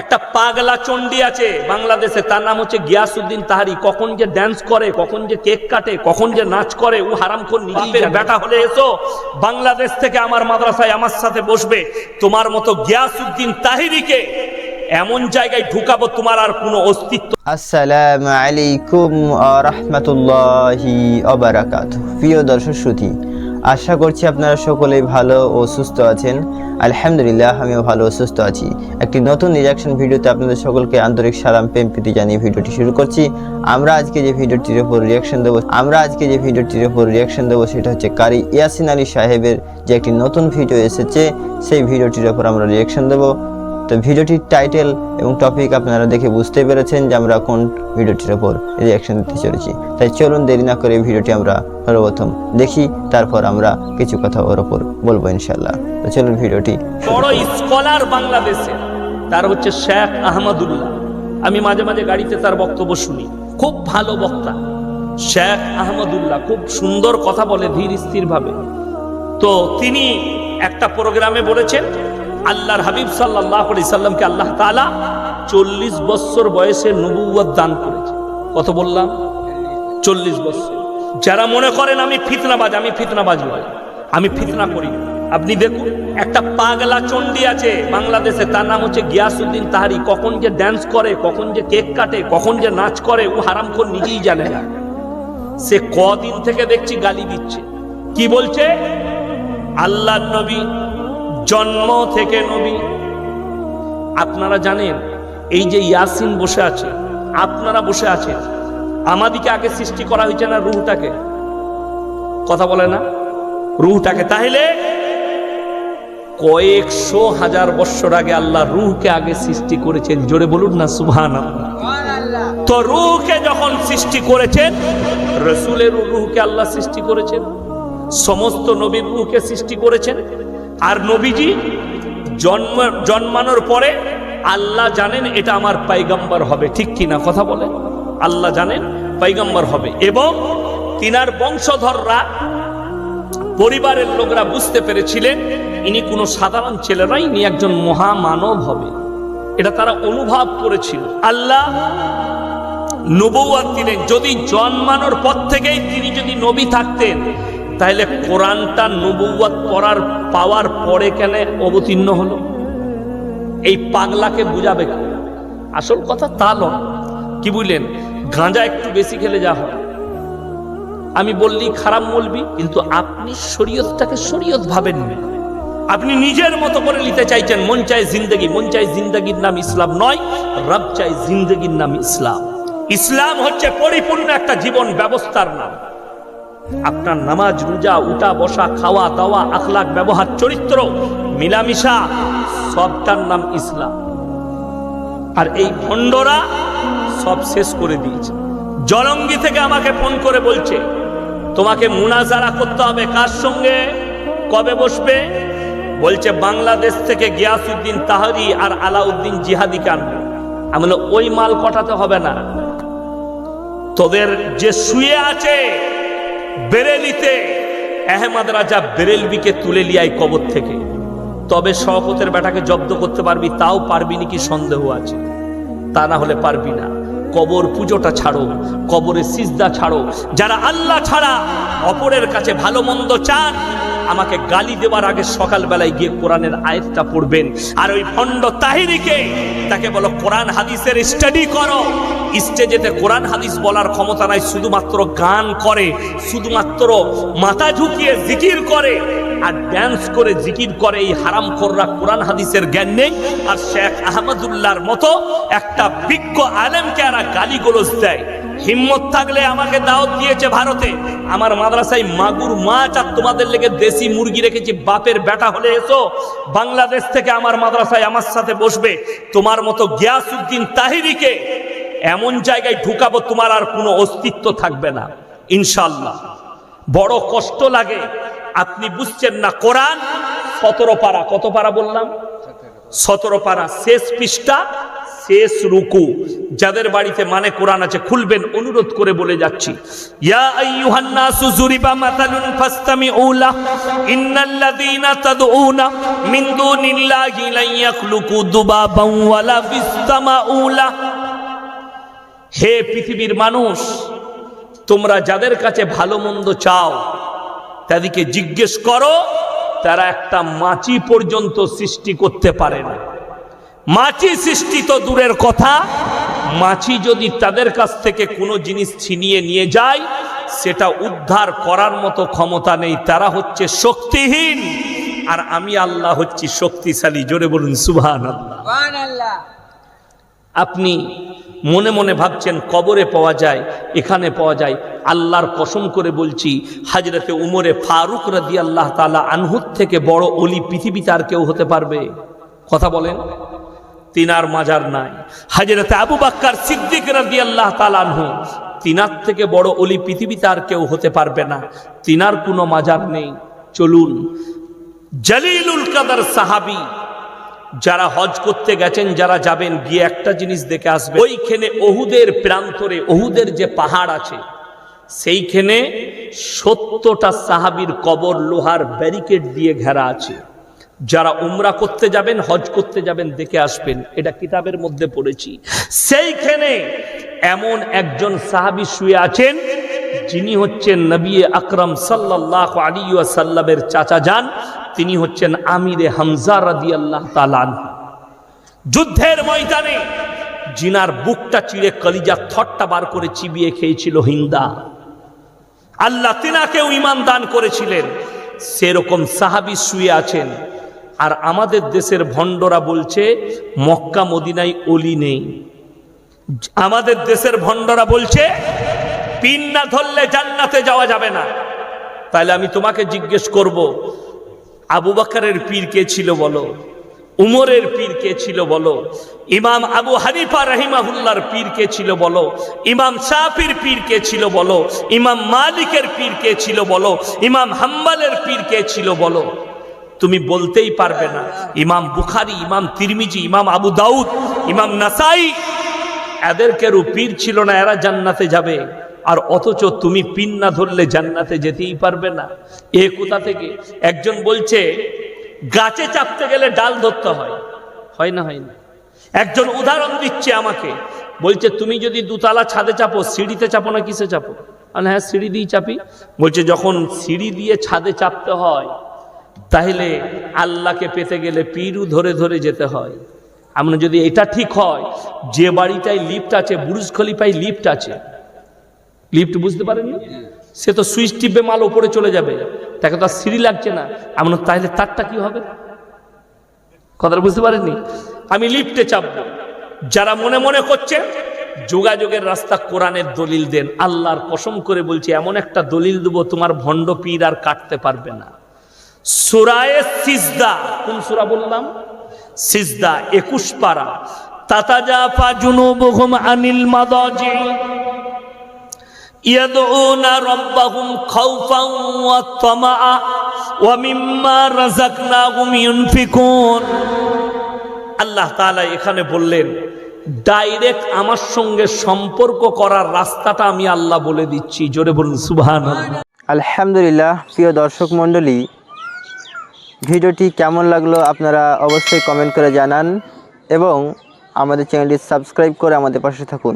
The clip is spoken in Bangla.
একটা পাগলা চণ্ডী আছে বাংলাদেশে তার নাম হচ্ছে গিয়াসুদ্দিন তাহারি। কখন যে ড্যান্স করে কখন যে কেক কাটে কখন যে নাচ করে ও হারাম খোর নিজের বেটা হলে এসো বাংলাদেশ থেকে আমার মাদ্রাসায় আমার সাথে বসবে তোমার মতো গিয়াসুদ্দিন তাহিরিকে এমন জায়গায় ঢুকাবো তোমার আর কোনো অস্তিত্ব আসসালামু আলাইকুম রহমতুল্লাহি অবরাকাত প্রিয় দর্শক শ্রুতি আশা করছি আপনারা সকলেই ভালো ও সুস্থ আছেন। আলহামদুলিল্লাহ, আমিও ভালো ও সুস্থ আছি। একটি নতুন রিয়াকশন ভিডিওতে আপনাদের সকলকে আন্তরিক সালাম, প্রেম, প্রীতি জানিয়ে ভিডিওটি শুরু করছি। আমরা আজকে যে ভিডিওটির ওপর রিয়াকশন দেবো, আমরা আজকে যে ভিডিওটির ওপর রিয়াকশন দেবো সেটা হচ্ছে কারি ইয়াসিন আলী সাহেবের যে একটি নতুন ভিডিও এসেছে, সেই ভিডিওটির ওপর আমরা রিয়াকশন দেবো। তো ভিডিওটির টাইটেল এবং টপিক আপনারা দেখে বুঝতে পেরেছেন যে আমরা কোন ভিডিওটির ওপর রিয়াকশন দিতে চলেছি। তাই চলুন দেরি না করে ভিডিওটি আমরা সর্বপ্রথম দেখি তারপর আমরা কিছু কথা ওর ওপর বলব ইনশাল্লাহ তো চলুন ভিডিওটি বড় স্কলার বাংলাদেশে তার হচ্ছে শেখ আহমদুল্লাহ। আমি মাঝে মাঝে গাড়িতে তার বক্তব্য শুনি। খুব ভালো বক্তা। শেখ আহমদুল্লাহ খুব সুন্দর কথা বলে ধীর স্থির ভাবে তো তিনি একটা প্রোগ্রামে বলেছেন আল্লাহর হাবিব সাল্লাহ আলি সাল্লামকে আল্লাহ তালা চল্লিশ বছর বয়সে নবুয়ত দান করেছে। কত বললাম? চল্লিশ বছর। যারা মনে করেন আমি ফিতনাবাজ আমি ফিতনাবাজ নয় আমি ফিতনা করি। আপনি দেখুন, একটা পাগলা চণ্ডী আছে বাংলাদেশে, তার নাম হচ্ছে গিয়াসুদ্দিন তাহারি। কখন যে ড্যান্স করে, কখন যে কেক কাটে, কখন যে নাচ করে, ও হারাম করে নিজেই জানে না। সে কদিন থেকে দেখছি গালি দিচ্ছে। কি বলছে? আল্লাহ নবী জন্ম থেকে নবী। আপনারা জানেন, এই যে ইয়াসিন বসে আছে, আপনারা বসে আছেন, আমাদিকে আগে সৃষ্টি করা হয়েছে না রুহটাকে? কথা বলে না? রুহটাকে। তাহলে কয়েকশো হাজার বৎসর আগে আল্লাহ রুহকে আগে সৃষ্টি করেছেন। জোরে বলুন না সুবহান তো রুহকে যখন সৃষ্টি করেছেন, রসুলের রুহকে আল্লাহ সৃষ্টি করেছেন, সমস্ত নবীর রুহকে সৃষ্টি করেছেন আর নবীজি জন্ম, জন্মানোর পরে আল্লাহ জানেন এটা আমার পাইগাম্বার হবে, ঠিক কিনা কথা বলে? আল্লাহ জানেন পাইগাম্বার হবে। এবং তিনার বংশধররা, পরিবারের লোকরা বুঝতে পেরেছিলেন, ইনি কোনো সাধারণ ছেলে নয়, ইনি একজন মহামানব হবে। এটা তারা অনুভব করেছিল। আল্লাহ নবুয়াত দিলেন, যদি জন্মানোর পর থেকেই তিনি যদি নবী থাকতেন তাহলে কোরআনটা নবুয়াত পড়ার পাওয়ার পরে কেন অবতীর্ণ হলো? এই পাগলাকে বুঝাবে? আসল কথা তা নয়। কি বুঝলেন? গাঁজা একটু বেশি খেলে যা হয়। আমি বললি খারাপ বলবি, কিন্তু আপনি শরীয়তটাকে শরীয়ত ভাবেন না আপনি নিজের মতো করে নিতে চাইছেন, মন চাই জিন্দগি, মন চাই জিন্দগির নাম ইসলাম নয়, রব চাই জিন্দগির নাম ইসলাম। ইসলাম হচ্ছে পরিপূর্ণ একটা জীবন ব্যবস্থার নাম। আপনার নামাজ, রোজা, উঠা, বসা, খাওয়া, দাওয়া, আখলাক, ব্যবহার, চরিত্র, মিলামিশা, সবটার নাম ইসলাম। আর এই ভণ্ডরা সব শেষ করে দিয়েছে। জলঙ্গি থেকে আমাকে ফোন করে বলছে, তোমাকে মুনাজারা করতে হবে কার সঙ্গে? কবে বসবে? বলছে, বাংলাদেশ থেকে গিয়াসুদ্দিন তাহারি আর আলাউদ্দিন জিহাদি আনবে। আমি ওই মাল কটাতে হবে না? তোদের যে শুয়ে আছে বেরেলিতে আহমদ রাজা বেরেলবিকে তুলে লিয়াই কবর থেকে। তবে শওকতের বেটাকে জব্দ করতে পারবি, তাও পারবি নাকি সন্দেহ আছে? তা না হলে পারবি না। কবর পুজোটা ছাড়ো, কবরের সিজদা ছাড়ো। যারা আল্লাহ ছাড়া, অপরের কাছে ভালো মন্দ চান আমাকে গালি দেওয়ার আগে সকালবেলায় গিয়ে কোরআনের আয়াতটা পড়বেন। আর ওই ভণ্ড তাহিরিকে, তাকে বলো, কোরআন হাদিসের স্টাডি করো। স্টেজেতে কোরআন হাদিস বলার ক্ষমতা নাই, শুধুমাত্র গান করে, শুধুমাত্র মাথা ঝুঁকিয়ে জিকির করে, আর ড্যান্স করে জিকির করে এই হারাম খোররা কোরআন হাদিসের জ্ঞান নেই। আর শেখ আহমদুল্লাহর মতো একটা বিজ্ঞ আলেমকে এরা গালি গোলজ দেয়। হিম্মত থাকলে আমাকে দাওয়াত দিয়েছে ভারতে। আমার মাদ্রাসায় মাগুর মাছ আর তোমাদের লেগে দেশি মুরগি রেখেছি, বাপের বেটা হলে এসো, বাংলাদেশ থেকে আমার মাদ্রাসায় আমার সাথে বসবে। তোমার মতো গিয়াসুদ্দিন তাহিরিকে এমন জায়গায় ঢুকাবো তোমার আর কোনো অস্তিত্ব থাকবে না ইনশাল্লাহ বড় কষ্ট লাগে, আপনি বুঝছেন না কোরআন? সতেরো পারা, কত পারা বললাম? সতেরো পারা, শেষ পৃষ্ঠা শেষ রুকু। যাদের বাড়িতে মানে কোরআন আছে, খুলবেন, অনুরোধ করে বলে যাচ্ছি। ইয়া আইয়ুহান নাসু যুরিবা মাতালুন ফাসতামিউ লাহ ইন্নাল্লাযীনা তাদউনা মিন দুনিল্লাহি লা ইয়াখলুকু দুবাবান ওয়ালা বিসতামাউ হে পৃথিবীর মানুষ, তোমরা যাদের কাছে ভালো মন্দ চাও, তাদেরকে জিজ্ঞেস করো, তারা একটা মাছি পর্যন্ত সৃষ্টি করতে পারে না। মাছি সৃষ্টি তো দূরের কথা। মাছি যদি তাদের কাছ থেকে কোনো জিনিস ছিনিয়ে নিয়ে যায় সেটা উদ্ধার করার মতো ক্ষমতা নেই। তারা হচ্ছে শক্তিহীন। আর আমি আল্লাহ হচ্ছি শক্তিশালী। জোরে বলুন আল্লাহ আপনি মনে মনে ভাবছেন কবরে পাওয়া যায় এখানে পাওয়া যায়। আল্লাহর কসম করে বলছি হাজরতে উমরে ফারুক রাদি আল্লাহ তালা আনহুত থেকে বড় অলি পৃথিবীতে আর কেউ হতে পারবে? কথা বলেন। তিনার মাজার নাই। হাজরতে আবু বাক্কার সিদ্দিক রাদি আল্লাহ তালানহু তিনার থেকে বড় অলি পৃথিবীতে আর কেউ হতে পারবে না। তিনার কোনো মাজার নেই। চলুন, জলিলুল কাদার সাহাবি যারা হজ করতে গেছেন, যারা যাবেন, গিয়ে একটা জিনিস দেখে আসবে। ওইখানে অহুদের প্রান্তরে অহুদের যে পাহাড় আছে, সেইখানে সত্তরটা সাহাবির কবর লোহার ব্যারিকেড দিয়ে ঘেরা আছে। যারা উমরা করতে যাবেন, হজ করতে যাবেন, দেখে আসবেন, এটা কিতাবের মধ্যে পড়েছি। সেইখানে এমন একজন সাহাবি শুয়ে আছেন, যিনি হচ্ছেন নবী আকরম সাল্লাহ আলী সাল্লামের চাচা যান, তিনি হচ্ছেন আমিরে হামজা রাদি আল্লাহ তালান যুদ্ধের ময়দানে জিনার বুকটা চিড়ে কলিজা থটটা বার করে চিবিয়ে খেয়েছিল হিন্দা। আল্লাহ তিনাকেও ইমান দান করেছিলেন। সেরকম সাহাবি শুয়ে আছেন। আর আমাদের দেশের ভণ্ডরা বলছে, মক্কা মদিনায় অলি নেই। আমাদের দেশের ভণ্ডরা বলছে, পিন না ধরলে জান্নাতে যাওয়া যাবে না। তাহলে আমি তোমাকে জিজ্ঞেস করব, আবু বাকারের পীর কে ছিল বলো? উমরের পীর কে ছিল বলো? ইমাম আবু হানিফা রাহিমাহুল্লার পীর কে ছিল বলো? ইমাম শাফির পীর কে ছিল বলো? ইমাম মালিকের পীর কে ছিল বলো? ইমাম হাম্বালের পীর কে ছিল বলো? তুমি বলতেই পারবে না। ইমাম বুখারি, ইমাম তিরমিজি, ইমাম আবু দাউদ, ইমাম নাসাই এদের কেউ পীর ছিল না, এরা জান্নাতে যাবে। আর অথচ তুমি পিন না ধরলে জান্নাতে যেতেই পারবে না। এ কোথা থেকে? একজন বলছে, গাছে চাপতে গেলে ডাল ধরতে হয়। হয় না হয় না। একজন উদাহরণ দিচ্ছে আমাকে। বলছে, তুমি যদি দুতলা ছাদে চাপো, সিঁড়িতে চাপো না কিসে চাপো? আর হ্যাঁ সিঁড়ি দিয়ে চাপি। বলছে, যখন সিঁড়ি দিয়ে ছাদে চাপতে হয় তাহলে আল্লাহকে পেতে গেলে পিরু ধরে ধরে যেতে হয়। আমরা যদি এটা ঠিক হয়, যে বাড়িটায় লিফট আছে, বুরুজ খলিফায় লিফট আছে, লিফট বুঝতে পারেননি? সে তো সুইচ টিপে মাল ওপরে চলে যাবে, তাকে তো আর সিঁড়ি লাগছে না। এমন তাহলে তারটা কি হবে? কথাটা বুঝতে পারেননি? আমি লিফটে চাপবো। যারা মনে মনে করছে, যোগাযোগের রাস্তা কোরআনের দলিল দেন, আল্লাহর কসম করে বলছি, এমন একটা দলিল দেবো, তোমার ভণ্ড পীর আর কাটতে পারবে না। সুরায় সিজদা। কোন সুরা বললাম? সিজদা, একুশ পারা। তাতাজাফা জুনুবুহুম আনিল মাদাজি। ইয়াদউনা রাব্বাহুম ওয়া ওয়া মিম্মা রাযাকনাহুম ইউনফিকুন। আল্লাহ তাআলা এখানে বললেন, ডাইরেক্ট আমার সঙ্গে সম্পর্ক করার রাস্তাটা আমি আল্লাহ বলে দিচ্ছি। জোরে বলুন, সুবহানাল্লাহ। আলহামদুলিল্লাহ, প্রিয় দর্শক মণ্ডলী ভিডিওটি কেমন লাগল আপনারা অবশ্যই কমেন্ট করে জানান এবং আমাদের চ্যানেলটি সাবস্ক্রাইব করে আমাদের পাশে থাকুন।